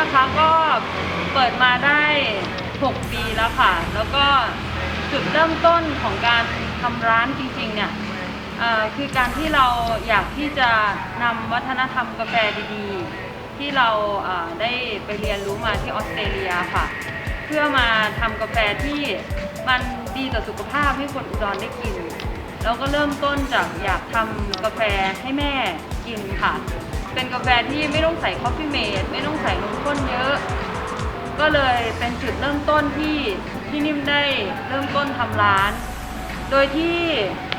นะคะก็เปิดมาได้ 6 ปีแล้วค่ะ แล้วก็จุดเริ่มต้นของการทำร้านจริงๆเนี่ยคือการที่เราอยากที่จะนำวัฒนธรรมกาแฟดีๆ ที่เราได้ไปเรียนรู้มาที่ออสเตรเลียค่ะ เพื่อมาทำกาแฟที่มันดีต่อสุขภาพให้คนอุดรได้กิน แล้วก็เริ่มต้นจากอยากทำกาแฟให้แม่กินค่ะ เป็นกาแฟที่ไม่ต้องใส่คอฟฟี่เมดไม่ต้องใส่นมข้นเยอะ ก็เลยเป็นจุดเริ่มต้นที่ที่นิ่มได้เริ่มต้นทำร้าน โดยที่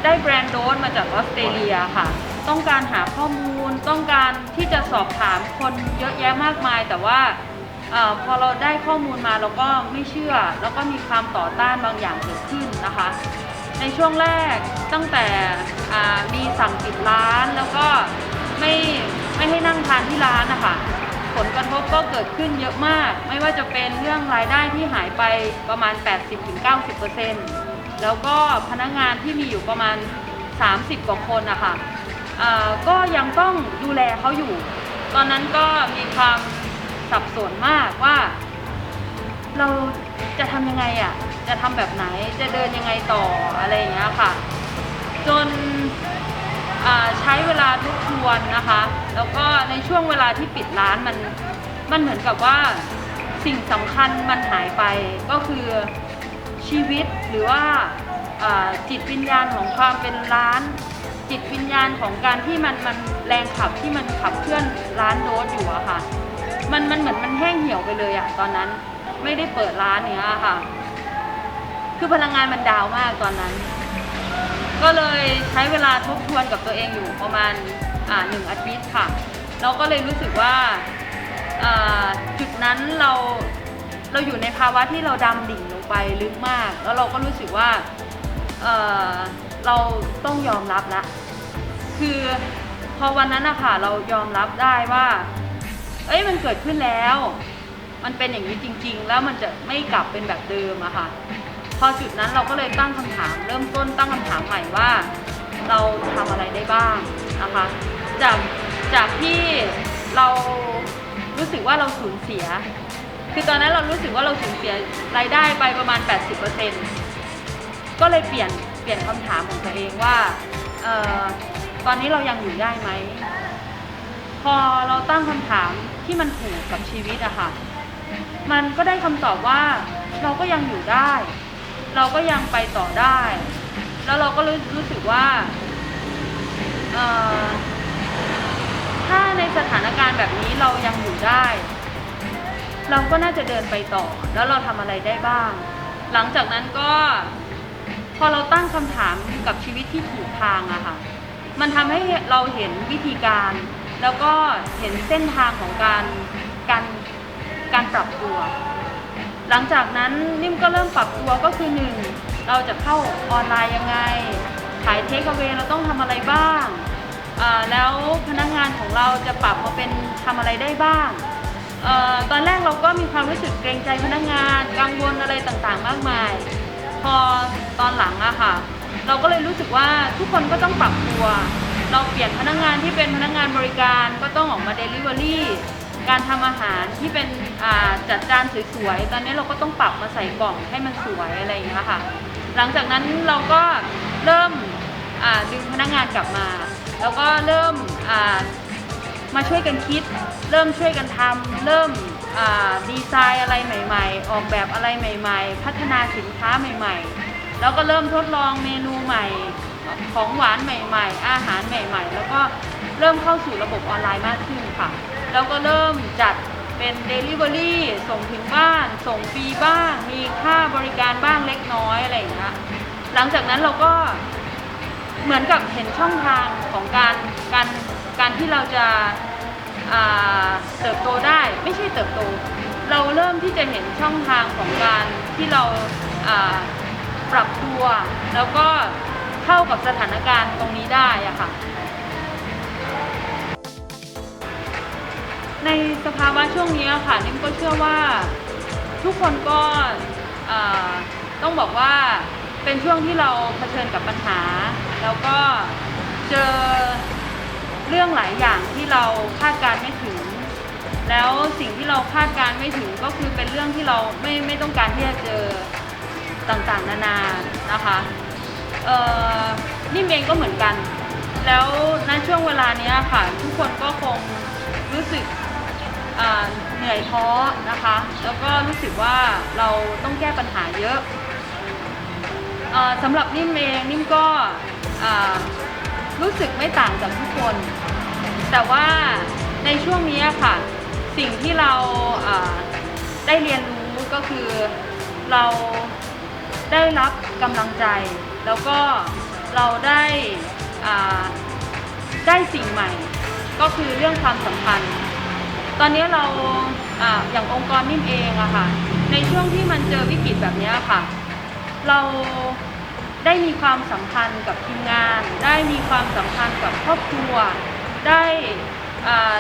ได้แบรนด์โดสมาจากออสเตรเลียค่ะ ต้องการหาข้อมูล ต้องการที่จะสอบถามคนเยอะแยะมากมาย แต่ว่าอพอเราได้ข้อมูลมาเราก็ไม่เชื่อ แล้วก็มีความต่อต้านบางอย่างเกิดขึ้นนะคะ ในช่วงแรกตั้งแต่มีสั่งปิดร้านแล้วก็ ไม่ให้นั่งทานที่ร้านนะคะผลกระทบก็เกิดขึ้นเยอะมาก ไม่ว่าจะเป็นเรื่องรายได้ที่หายไปประมาณ 80-90%แล้วก็พนักงานที่มีอยู่ประมาณ 30 กว่าคนนะคะอ่าก็ยังต้องดูแลเขาอยู่ ตอนนั้นก็มีความสับสนมากว่า เราจะทำยังไงอะ จะทำแบบไหน จะเดินยังไงต่ออะไรอย่างเงี้ยค่ะ จน อ่าใช้เวลาทบทวนนะคะ แล้วก็ในช่วงเวลาที่ปิดร้านมันมันเหมือนกับว่าสิ่งสำคัญมันหายไปก็คือชีวิตหรือว่าจิตวิญญาณของความเป็นร้าน จิตวิญญาณของการที่มันมันแรงขับที่มันขับเคลื่อนร้านโน้ตอยู่อะค่ะ มันมันเหมือนมันแห้งเหี่ยวไปเลยอะตอนนั้นไม่ได้เปิดร้านเนี้ยค่ะ คือพลังงานมันดาวมากตอนนั้น ก็เลยใช้เวลาทบทวนกับตัวเองอยู่ประมาณอ่าหนึ่งอาทิตย์ค่ะ เราก็เลยรู้สึกว่าจุดนั้นเราเราอยู่ในภาวะที่เราดำดิ่งลงไปลึกมาก แล้วเราก็รู้สึกว่าเเราต้องยอมรับละคือพอวันนั้นนะคะเรายอมรับได้ว่า เอ้ยมันเกิดขึ้นแล้ว มันเป็นอย่างนี้จริง ๆ แล้วมันจะไม่กลับเป็นแบบเดิมอะค่ะ พอจุดนั้นเราก็เลยตั้งคำถาม เริ่มต้นตั้งคำถามใหม่ว่า เราทำอะไรได้บ้างนะคะจากจากที่เรารู้สึกว่าเราสูญเสีย คือตอนนั้นเรารู้สึกว่าเราสูญเสียรายได้ไปประมาณ 80%ก็เลยเปลี่ยนเปลี่ยนคำถามของตัวเองว่าเออตอนนี้เรายังอยู่ได้ไหม พอเราตั้งคำถามที่มันถูกกับชีวิตอะค่ะ มันก็ได้คำตอบว่าเราก็ยังอยู่ได้ เราก็ยังไปต่อได้ แล้วเราก็รู้รู้สึกว่าถ้าในสถานการณ์แบบนี้เรายังอยู่ได้ เราก็น่าจะเดินไปต่อ แล้วเราทำอะไรได้บ้าง หลังจากนั้นก็พอเราตั้งคำถามกับชีวิตที่ถูกทางอะค่ะ มันทำให้เราเห็นวิธีการ แล้วก็เห็นเส้นทางของการการการปรับตัว หลังจากนั้นนิ่มก็เริ่มปรับตัวก็คือหนึ่งเราจะเข้าออนไลน์ยังไง ขายเทคเอาเวเราต้องทำอะไรบ้าง แล้วพนักงานของเราจะปรับมาเป็นทำอะไรได้บ้างออตอนแรกเราก็มีความรู้สึกเกรงใจพนักงานกังวลอะไรต่างๆ มากมาย พอตอนหลังอะค่ะ เราก็เลยรู้สึกว่าทุกคนก็ต้องปรับตัว เราเปลี่ยนพนักงานที่เป็นพนักงานบริการก็ต้องออกมาเดลิเวอรี่ การทำอาหารที่เป็นอ่าจัดจานสวยๆ ตอนนี้เราก็ต้องปรับมาใส่กล่องให้มันสวยอะไรอย่างเงี้ยค่ะ หลังจากนั้นเราก็เริ่มอ่าดึงพนักงานกลับมา แล้วก็เริ่มอ่ามาช่วยกันคิด เริ่มช่วยกันทำเริ่มอ่าดีไซน์อะไรใหม่ๆ ออกแบบอะไรใหม่ๆ พัฒนาสินค้าใหม่ๆ แล้วก็เริ่มทดลองเมนูใหม่ ของหวานใหม่ๆ อาหารใหม่ๆ แล้วก็เริ่มเข้าสู่ระบบออนไลน์มากขึ้นค่ะ แล้วก็เริ่มจัดเป็น Delivery ส่งถึงบ้าน ส่งฟรีบ้าง มีค่าบริการบ้างเล็กน้อยอะไรอย่างเงี้ยหลังจากนั้นเราก็เหมือนกับเห็นช่องทางของการการการที่เราจะาเติบโตได้ไม่ใช่เติบโต เราเริ่มที่จะเห็นช่องทางของการที่เราาปรับตัว แล้วก็เข้ากับสถานการณ์ตรงนี้ได้อะค่ะ ในสภาวะช่วงนี้ค่ะนิ่มก็เชื่อว่าทุกคนก็ต้องบอกว่าเป็นช่วงที่เราเผชิญกับปัญหา แล้วก็เจอเรื่องหลายอย่างที่เราคาดการณ์ไม่ถึง แล้วสิ่งที่เราคาดการณ์ไม่ถึงก็คือเป็นเรื่องที่เราไม่ไม่ต้องการที่จะเจอต่างๆ นานานะคะเอ่อนิ่มเองก็เหมือนกัน แล้วณช่วงเวลานี้ค่ะทุกคนก็คง เหนื่อยท้อนะคะ แล้วก็รู้สึกว่าเราต้องแก้ปัญหาเยอะเอ่อสำหรับนิ่มเองนิ่มก็อ่ารู้สึกไม่ต่างจากทุกคน แต่ว่าในช่วงนี้ค่ะ สิ่งที่เราอ่าได้เรียนรู้ก็คือเราได้รับกำลังใจ แล้วก็เราได้อ่าได้สิ่งใหม่ ก็คือเรื่องความสัมพันธ์ ตอนนี้เราอาอย่างองค์กรนิ่มเองอะค่ะ ในช่วงที่มันเจอวิกฤตแบบนี้ค่ะ เราได้มีความสัมพันธ์กับทีมงาน ได้มีความสัมพันธ์กับครอบครัว ได้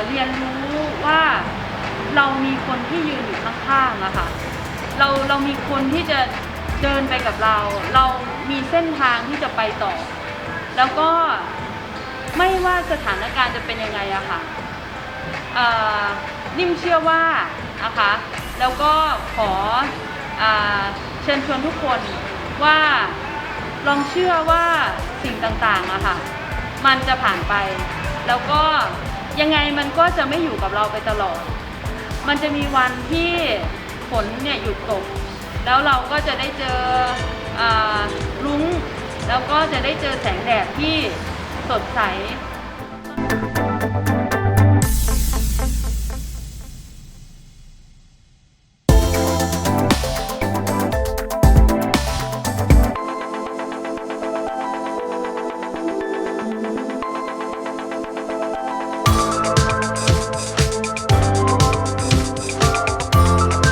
เรียนรู้ว่าเรามีคนที่ยืนอยู่ข้างๆอะค่ะ เราเรามีคนที่จะเดินไปกับเรา เรามีเส้นทางที่จะไปต่อ แล้วก็ไม่ว่าสถานการณ์จะเป็นยังไงอะค่ะ นิ่มเชื่อว่านะคะแล้วก็ขออเชิญชวนทุกคนว่าลองเชื่อว่าสิ่งต่างๆอะค่ะมันจะผ่านไป แล้วก็ยังไงมันก็จะไม่อยู่กับเราไปตลอด มันจะมีวันที่ฝนเนี่ยหยุดตก แล้วเราก็จะได้เจออรุ้ง แล้วก็จะได้เจอแสงแดดที่สดใส